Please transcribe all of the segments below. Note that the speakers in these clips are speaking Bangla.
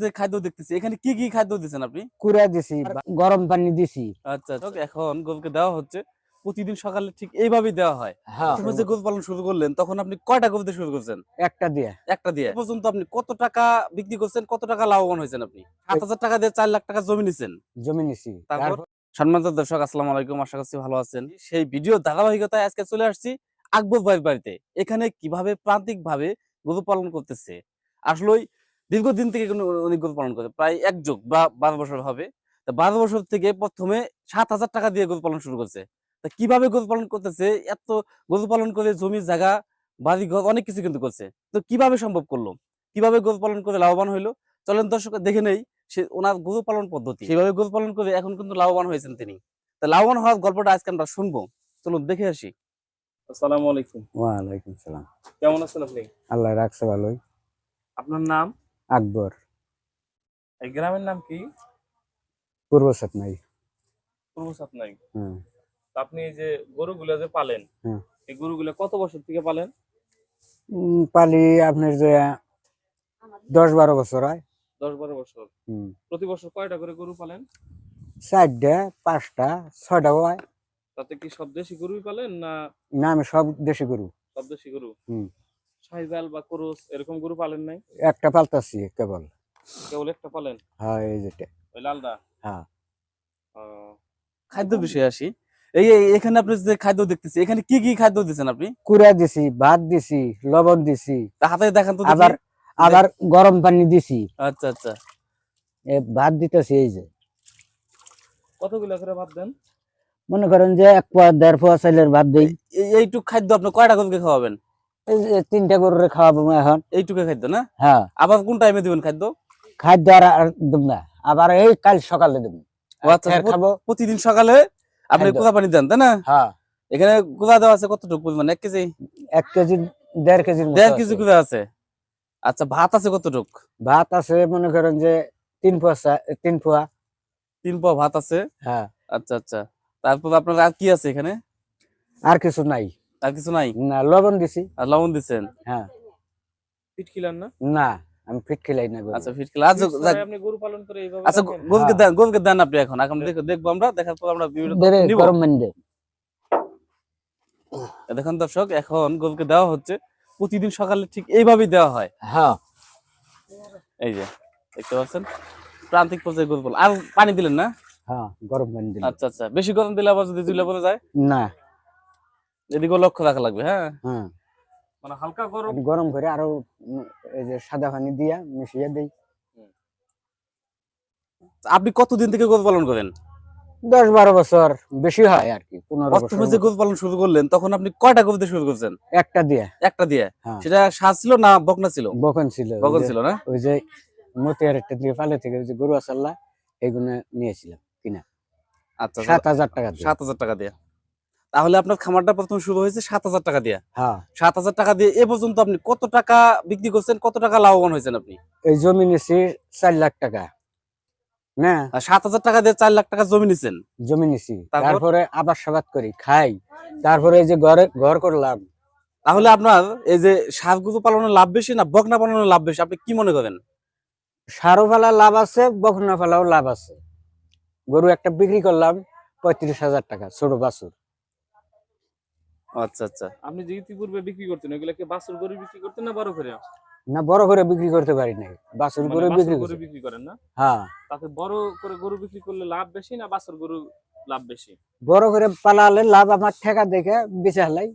যে খাদ্য দেখতেছি এখানে কি কি খাদ্য দিচ্ছেন আপনি? কুড়া দিছি গরম পানি দিছি। আচ্ছা আচ্ছা। এখন গরুকে দেওয়া হচ্ছে প্রতিদিন সকালে ঠিক এইভাবেই দেওয়া হয়। যে গরু পালন শুরু করলেন তখন আপনি কয়টা গরু দিয়ে শুরু করছেন? একটা দিয়ে। একটা দিয়ে। পর্যন্ত আপনি কত টাকা বিক্রি করছেন কত টাকা লাভবান হয়েছেন আপনি? সাত হাজার টাকা দিয়ে চার লাখ টাকা জমি নিছেন। জমি নিছি। তারপর? সম্মানিত দর্শক আসসালামু আলাইকুম আশা করছি ভালো আছেন। সেই ভিডিও ধারাবাহিকতায় আজকে চলে আসছি আকবর ভাইয়ের বাড়িতে। এখানে কীভাবে প্রান্তিক ভাবে গরু পালন করতেছে? আসলেই দীর্ঘদিন থেকে কোনো গরু পালন করে প্রায় এক যুগ বা বারো বছর হবে। তা বারো বছর থেকে প্রথমে সাত হাজার টাকা দিয়ে গরু পালন শুরু করছে। তা কীভাবে গরু পালন করতেছে এত গরু পালন করে জমি জায়গা বাড়ি ঘর অনেক কিছু কিন্তু করছে। তো কীভাবে সম্ভব করল? কীভাবে গরু পালন করে লাভবান হইল? চলেন দর্শক দেখে নেই সে ওনার গরু পালন পদ্ধতি। সেভাবে গরু পালন করে এখন কিন্তু লাভবান হয়েছেন তিনি। তা লাভবান হওয়ার গল্পটা আজকে আমরা শুনব। চলুন দেখে আসি। আসসালামু আলাইকুম। ওয়ালাইকুম সালাম। কেমন আছেন আপনি? আল্লাহ রাখছে ভালোই। আপনার নাম? আকবর। এই গ্রামের নাম কি? পূর্ব সাতনাই। পূর্ব সাতনাই। হুম। আপনি এই যে গরুগুলো যে পালেন হুম। এই গরুগুলো কত বছর থেকে পালেন? পালি আপনার যে দশ বারো বছর হয়। দশ বারো বছর। হুম। প্রতি বছর কয়টা করে গরু পালেন? চারটা পাঁচটা ছয়টা হয়। তাতে কি সব দেশি গরুই পালেন না না আমি সব দেশি গরু। সব দেশি গরু? হুম। বা করস এরকম গরু পালেন নাই? একটা পালতাছি কেবল। কেবল একটা পালেন? হ্যাঁ এই যেটা ওই লালদা? হ্যাঁ। খাদ্য বিষয়ে আসি। এই এখানে আপনি যে খাদ্য দেখতেছি এখানে কি কি খাদ্য দিচ্ছেন আপনি? কুড়া দিছি ভাত দিছি লবণ দিছি। হাতে দেখান তো আবার আবার গরম পানি দিছি। আচ্ছা আচ্ছা। এ ভাত দিতেছি এই যে। কতগুলো করে ভাত দেন? মনে করেন যে এক পোয়া দেড় পোয়া চাইলের ভাত দিই। এই এইটুক খাদ্য আপনি কয়টা গরুকে খাওয়াবেন? তিনটা গরুরে খাওয়াবো এখন। এইটুকু খাদ্য না? হ্যাঁ। আবার কোন টাইমে দিবেন খাদ্য? খাদ্য আর দেব না। আবার এই কাল সকালে দেব। আচ্ছা, খাব। প্রতিদিন সকালে আপনি। কোথা পানি দেন তাই না? হ্যাঁ। এখানে কোথা দেওয়া আছে কতটুকু পরিমাণ? এক কেজি? এক কেজি দেড় কেজি দেড় কেজি। কোথা আছে? আচ্ছা ভাত আছে কতটুক? ভাত আছে মনে করেন যে তিন পোয়া তিন পোয়া। তিন পোয়া ভাত আছে? হ্যাঁ। আচ্ছা আচ্ছা। তারপর আপনার আর কি আছে এখানে? আর কিছু নাই। আর কিছু নাই? না লবণ দিছি। আর লবণ দিচ্ছেন হ্যাঁ। ফিট খিলান না? না আমি ফিট খেলাই না আচ্ছা ফিট খিলা আচ্ছা আপনি গরু পালন করে এইভাবে আচ্ছা? গরুকে হ্যাঁ। দেন গরুকে দেন আপনি এখন। এখন দেখো দেখব আমরা দেখার পর আমরা বিভিন্ন দেবে নিব। গরম দে। দেখুন দর্শক এখন গরুকে দেওয়া হচ্ছে। প্রতিদিন সকালে ঠিক এইভাবেই দেওয়া হয়। হ্যাঁ। এই যে দেখতে পাচ্ছেন? প্রান্তিক পর্যায়ে গরু পালন। আর পানি দিলেন না? হ্যাঁ গরম পানি দিলে আচ্ছা আচ্ছা। বেশি গরম দিলে আবার যদি জুলে পড়ে যায়? না। এদিকেও লক্ষ্য রাখা লাগবে হ্যাঁ? হ্যাঁ। মানে হালকা গরম। গরম করে আরও এই যে সাদা পানি দিয়া মিশিয়ে দেই। আপনি কতদিন থেকে গরু পালন করেন? দশ বারো বছর বেশি হয় আর কি পনেরো বছর। গরু পালন শুরু করলেন তখন আপনি কয়টা গরু শুরু করছেন? একটা দিয়ে। একটা দিয়ে? হ্যাঁ। সেটা সাজ ছিল না বকনা ছিল? বকন ছিল বকন ছিল না? ওই যে মতিয়ার একটা দিয়ে পালে থেকে ওই যে গরু আসাল্লা এইগুলো নিয়েছিলাম কিনা। আচ্ছা, সাত হাজার টাকা সাত হাজার টাকা দিয়ে। তাহলে আপনার খামারটা প্রথম শুরু হয়েছে সাত হাজার টাকা দিয়ে। হ্যাঁ। সাত হাজার টাকা দিয়ে এ পর্যন্ত আপনি কত টাকা বিক্রি করছেন কত টাকা লাভবান হয়েছেন আপনি? এই জমি নিছি চার লাখ টাকা। না? সাত হাজার টাকা দিয়ে চার লাখ টাকা জমি নিছেন? জমি নিছি। তারপরে? আবার সাবাদ করি খাই। তারপরে এই যে ঘরে ঘর করলাম। তাহলে আপনার এই যে পালনের লাভ বেশি না বকনা পালনের লাভ বেশি? আপনি কি মনে করেন? ফেলা লাভ আছে বকনা ফেলাও লাভ আছে। গরু একটা বিক্রি করলাম পঁয়ত্রিশ হাজার টাকা ছোট বাছুর। আচ্ছা আচ্ছা। আপনি যে ইতিপূর্বে বিক্রি করতেন ওগুলা কি বাছুর গরু বিক্রি করতেন না বড় করে? না বড় করে বিক্রি করতে পারি নাই। বাছুর মানে করে বিক্রি গরু করছি। বিক্রি করেন না? হ্যাঁ। তাতে বড় করে গরু বিক্রি করলে লাভ বেশি না বাছুর গরু লাভ বেশি? বড় করে পালালে লাভ আমার ঠেকা দেখে বেঁচে হালাই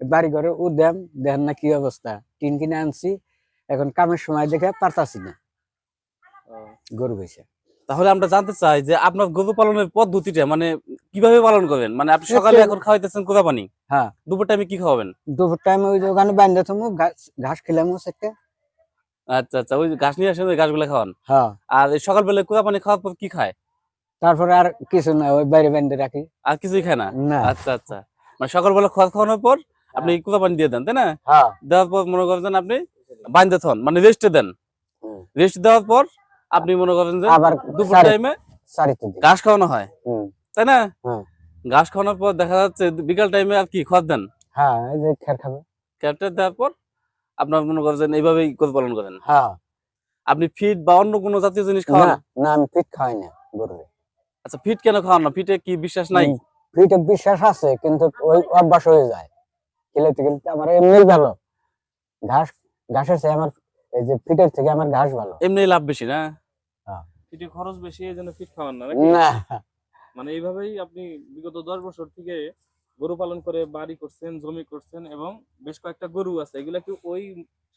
বাড়ি ঘরে ও দেন দেখেন না কি অবস্থা। টিন কিনে আনছি এখন কামের সময় দেখে পারতাছি না। গরু বেছে তাহলে আমরা জানতে চাই যে আপনার গরু পালনের পদ্ধতিটা মানে কীভাবে পালন করবেন মানে আপনি সকালে এখন খাওয়াইতেছেন কোথা পানি? হ্যাঁ। দুপুর টাইমে কি খাওয়াবেন? দুপুর টাইম ওই ওখানে বান্ধে থমু ঘাস খেলাম সেটা আচ্ছা আচ্ছা ওই ঘাস নিয়ে আসেন ওই ঘাসগুলো খাওয়ান? হ্যাঁ। আর এই সকালবেলা কোথা পানি খাওয়ার পর কি খায়? তারপরে আর কিছু না ওই বাইরে বান্ধে রাখি। আর কিছুই খায় না? আচ্ছা আচ্ছা। মানে সকালবেলা খাওয়া খাওয়ানোর পর আপনি কোথা পানি দিয়ে দেন তাই না? হ্যাঁ। দেওয়ার পর মনে করেন আপনি বান্ধে থন মানে রেস্টে দেন। রেস্ট দেওয়ার পর আপনি মনে করেন যে আবার দুপুর টাইমে ঘাস খাওয়ানো হয়। তাই না? হ্যাঁ। ঘাস খাওয়ানোর পর দেখা যাচ্ছে বিকাল টাইমে আর কি খড় দেন? হ্যাঁ এই যে খের খাবে। ক্যারেক্টার দেওয়ার পর আপনার মনে করেন এইভাবেই গরু পালন করেন? হ্যাঁ। আপনি ফিট বা অন্য কোনো জাতীয় জিনিস খাওয়ান? না আমি ফিট খাই না গরু আচ্ছা ফিট কেন খাওয়ান না? ফিটে কি বিশ্বাস নাই? ফিটে বিশ্বাস আছে কিন্তু ওই অভ্যাস হয়ে যায়। খেলতে খেলতে আমার এমনি ভালো। ঘাস ঘাসের চেয়ে আমার এই যে ফিটের থেকে আমার ঘাস ভালো। এমনি লাভ বেশি না? ফিটে খরচ বেশি এই জন্য ফিট খাওয়ান না না। মানে এইভাবেই আপনি বিগত দশ বছর থেকে গরু পালন করে বাড়ি করছেন জমি করছেন এবং বেশ কয়েকটা গরু আছে। এগুলা কি ওই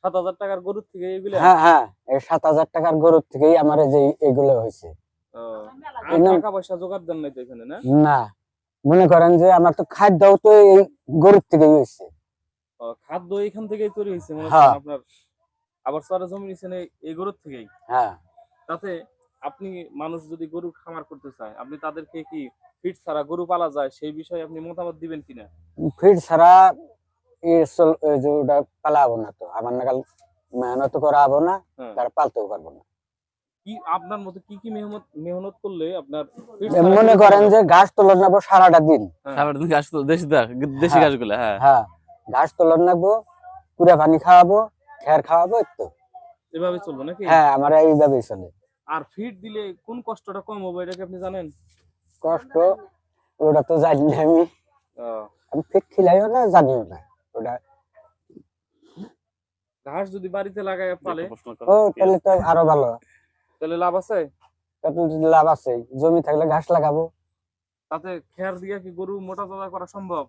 সাত হাজার টাকার গরুর থেকে এগুলা? হ্যাঁ হ্যাঁ এই সাত হাজার টাকার গরুর থেকেই আমার যে এগুলো হয়েছে। টাকা পয়সা জোগাড় দেন নাই তো এখানে না? না। মনে করেন যে আমার তো খাদ্যও তো এই গরুর থেকেই হয়েছে। খাদ্য এখান থেকেই তৈরি হয়েছে মনে হ্যাঁ। করেন আপনার। আবার জমি নিছেন এই গরুর থেকেই? হ্যাঁ। তাতে আপনি মানুষ যদি গরু খামার করতে চায় আপনি তাদেরকে কি ফিট ছাড়া গরু পালা যায়? সেই বিষয়ে আপনি মতামত দিবেন কিনা? ফিট ছাড়া পালাবো না তো। আমার মেহনত না হ্যাঁ। তার পালতেও পারব না। কি আপনার মতে কি কি মেহনত মেহনত করলে আপনার মনে করেন যে ঘাস তোলন নেব সারাটা দিন। হ্যাঁ। দিন ঘাস দেশি দেশি হ্যাঁ। ঘাসগুলো হ্যাঁ। হ্যাঁ ঘাস তোলন নেব কুড়া পানি খাওয়াবো খের খাওয়াবো এভাবে চলবে নাকি? হ্যাঁ আমার এইভাবেই চলে। আর ফিট দিলে কোন কষ্টটা কম হবে এটা কি আপনি জানেন? কষ্ট? ওটা তো জানি না আমি। আহ, আমি ফিট খিলাইও না জানিও না। ওটা ঘাস যদি বাড়িতে লাগায় পালে? ও তাহলে তো আরও ভালো। তাহলে লাভ আছে? তাতে তো লাভ আছে জমি থাকলে ঘাস লাগাবো। তাতে খের দিয়ে কি গরু মোটা তাজা করা সম্ভব?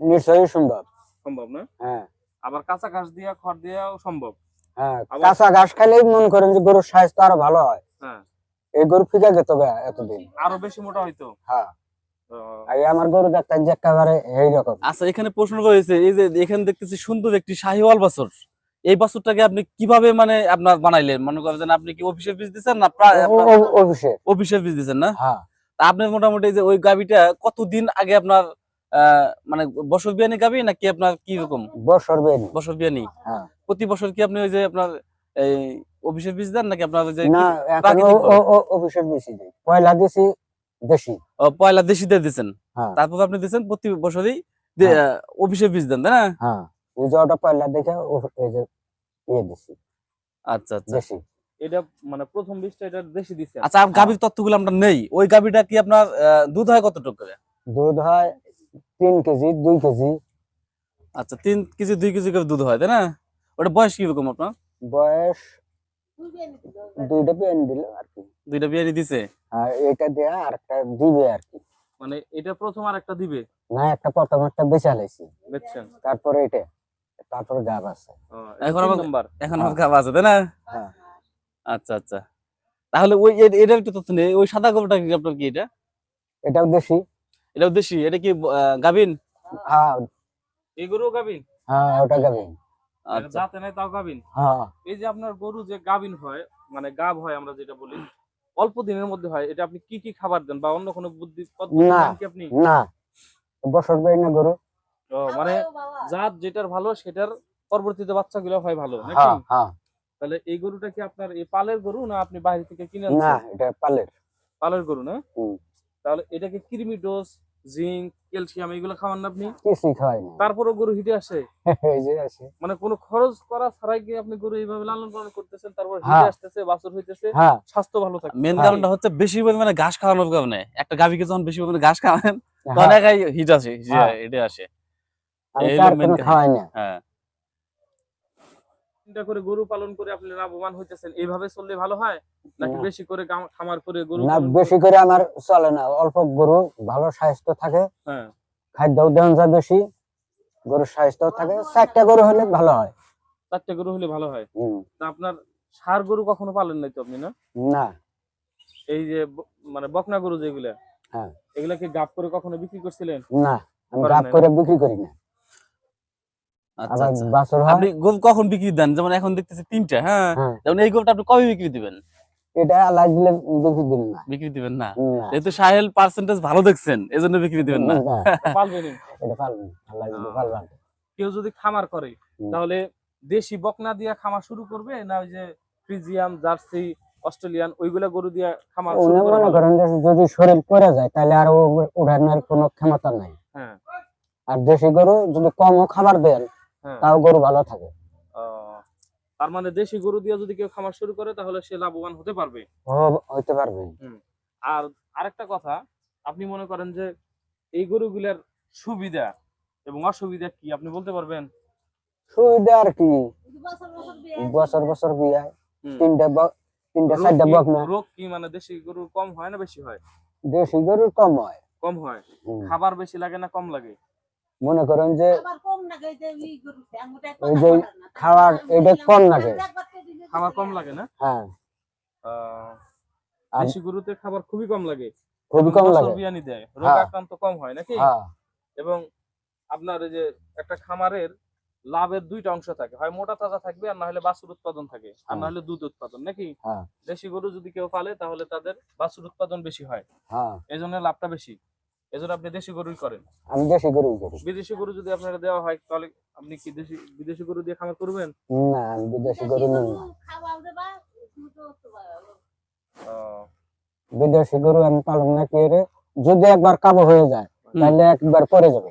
নিশ্চয়ই সম্ভব। সম্ভব না? হ্যাঁ। আবার কাঁচা ঘাস দিয়া খড় দিয়াও সম্ভব? হ্যাঁ কাঁচা ঘাস খাইলেই মনে করেন যে গরুর স্বাস্থ্য আরও ভালো হয়। হ্যাঁ। এই গরু ফিকা যেত এতদিন। আরও বেশি মোটা হইতো? হ্যাঁ। আহ, আর এই আমার গরু দেখতেন যে একেবারে এইরকম আচ্ছা এখানে প্রশ্ন রয়েছে এই যে এখানে দেখতেছি সুন্দর একটি শাহিওয়াল বাছর। এই বাছুরটাকে আপনি কীভাবে মানে আপনার বানাইলেন? মনে করেন আপনি কি অফিসে বীজ দিচ্ছেন না ও- অফিসের। অফিসে বীজ দিচ্ছেন না? হ্যাঁ। আপনার মোটামুটি যে ওই গাবিটা কতদিন আগে আপনার মানে বছর বিয়ানি গাবি নাকি আপনার কি রকম? বছর বেনি বছর বিয়ানি। হ্যাঁ। প্রতি বছর কি আপনি ওই যে আপনার এই অফিসে বীজ দেন নাকি আপনার ওই যে না অফিসের বেশি দিই। পয়লা দিছি দেশি। ও, পয়লা দেশিতে দিচ্ছেন হ্যাঁ। তারপর আপনি দিচ্ছেন প্রতি বছরই হ্যাঁ। আহ, অফিসে বীজ দেন তাই না? হ্যাঁ। ওই যে ওটা পয়লা দেখে ও- এই যে ইয়ে দিছি। আচ্ছা আচ্ছা। দেশি। এটা মানে প্রথম বীজটা এটা দেশি দিছে। আচ্ছা আর গাভীর তথ্যগুলো আমরা নেই। ওই গাভীটা কি আপনার আহ, দুধ হয় কতটুকু করে? দুধ হয় তিন কেজি দুই কেজি। আচ্ছা তিন কেজি দুই কেজি করে দুধ হয় তাই না? ওটা বয়স কীরকম আপনার? বয়স দুইটা পেন দিল আর কি। দুইটা বিয়ারি দিছে? আর এটা দেয়া আর একটা দিবে আর কি। মানে এটা প্রথম আর একটা দিবে? না একটা প্রথম একটা বেচা লাইছি দেখছেন তারপরে এটা তারপরে গাব আছে। এখন আমার- নাম্বার এখন। আমার গাভ আছে তাই না? হ্যাঁ। আচ্ছা আচ্ছা। তাহলে ওই এ- এটার একটু তথ্য নেই ওই সাদা গরুটা কি আপনার কি এটা? এটাও দেশি। এটা দেশি এটা কি গাভিন? হ্যাঁ। এই গরু গাবিন হ্যাঁ ওটা গাবিন আচ্ছা। যাতে নাই তাও গাবিন হ্যাঁ। এই যে আপনার গরু যে গাবিন হয় মানে গাব হয় আমরা যেটা বলি অল্প দিনের মধ্যে হয় এটা আপনি কি কি খাবার দেন বা অন্য কোনো বুদ্ধি পদ্ধতি দেন কি আপনি? না। বছর বেই না গরু। ও, মানে জাত যেটার ভালো সেটার পরবর্তীতে বাচ্চাগুলো হয় ভালো নাকি? হ্যাঁ হ্যাঁ। তাহলে এই গরুটা কি আপনার এই পালের গরু না আপনি বাইরে থেকে কিনে না এটা পালের। পালের গরু না? হুম। তাহলে এটাকে কৃমি ডোজ জিঙ্ক ক্যালসিয়াম এগুলো খাওয়ান না আপনি? কিছুই খাওয়াই না। তারপরও গরু হিটে আসে? এই যে আছে মানে কোনো খরচ করা ছাড়াই কি আপনি গরু এইভাবে লালন পালন করতেছেন তারপর হিটে হ্যাঁ। আসতেছে বাছুর হইতেছে? হ্যাঁ। স্বাস্থ্য ভালো থাকে। মেন হ্যাঁ। কারণটা হচ্ছে বেশি পরিমাণে ঘাস খাওয়ানোর কারণে। একটা গাভীকে যখন বেশি পরিমাণে ঘাস খাওয়ান তখন একাই হিট আসে। এটা আসে। খাওয়াই না। হ্যাঁ। চিন্তা করে গরু পালন করে আপনি লাভবান হইতেছেন এইভাবে চললে ভালো হয়? নাকি বেশি করে খামার করে গরু না বেশি করে? আমার চলে না অল্প গরু ভালো স্বাস্থ্য থাকে হ্যাঁ। খাদ্য দেওয়া যায় বেশি গরুর স্বাস্থ্য থাকে চারটা গরু হলে ভালো হয়। চারটে গরু হলে ভালো হয়? তা আপনার সার গরু কখনো পালেন নাই তো আপনি না? না। এই যে মানে বকনা গরু যেগুলা হ্যাঁ। এগুলা কি গাপ করে কখনো বিক্রি করছিলেন? না আমি গাপ করে বিক্রি করি না। আচ্ছা আচ্ছা। আপনি কখন বিক্রি দেন? যেমন এখন দেখতেছি তিনটা হ্যাঁ? হ্যাঁ। যেমন এই গরুটা আপনি কবে বিক্রি দিবেন? এটা আল্লাহ দিলে বিক্রি দিন না। বিক্রি দিবেন না? না, যেহেতু সাহেল পার্সেন্টেজ ভালো দেখছেন এজন্য বিক্রি দিবেন না। পালবেন এটা আল্লাহ। কেউ যদি খামার করে তাহলে দেশি বকনা দিয়ে খামার শুরু করবে না ওই যে ফ্রিজিয়াম জার্সি অস্ট্রেলিয়ান ওইগুলা গরু দিয়ে খামার শুরু যদি শরীর পড়ে যায় তাহলে আর ও- উঠানোর কোনো ক্ষমতা নাই। হ্যাঁ। আর দেশি গরু যদি কমও খাবার দেন হ্যাঁ তাও গরু ভালো থাকে। তার মানে দেশি গরু দিয়ে যদি কেউ খামার শুরু করে তাহলে সে লাভবান হতে পারবে। হ- হইতে পারবে। আর আরেকটা কথা আপনি মনে করেন যে এই গরুগুলার সুবিধা এবং অসুবিধা কি? আপনি বলতে পারবেন? সুবিধা আর কি? বছর বছর বিয়ে বছর বছর তিনটা তিনটা রোগ চারটা কি- বক না। রোগ কি? মানে দেশি গরু কম হয় না বেশি হয়? দেশি গরুর কম হয়। কম হয়। খাবার বেশি লাগে না কম লাগে? মনে করেন যে ওই যে খাওয়ার এটা কম লাগে। খাবার কম লাগে। না? হ্যাঁ। দেশি গরুতে খাবার খুবই কম লাগে। খুবই এবং কম লাগে। বিয়ানি দেয়। রোগ হ্যাঁ। আক্রান্ত কম হয় নাকি? হ্যাঁ। এবং আপনার এই যে একটা খামারের লাভের দুইটা অংশ থাকে। হয় মোটা তাজা থাকবে আর না হলে বাছুর উৎপাদন থাকে। আর না হলে দুধ উৎপাদন নাকি? হ্যাঁ। দেশি গরু যদি কেউ পালে তাহলে তাদের বাছুর উৎপাদন বেশি হয়। হ্যাঁ। এই জন্য লাভটা বেশি। এই জন্য আপনি দেশি গরুই করেন। আমি দেশি গরুই করি। বিদেশি গরু যদি আপনাকে দেওয়া হয় তাহলে আপনি কি দেশি বিদেশি গরু দিয়ে খামার করবেন? না আমি বিদেশি গরু নিই। না বিদেশি গরু আমি পালন না করে যদি একবার কাবু হয়ে যায় তাহলে একবার পরে যাবে।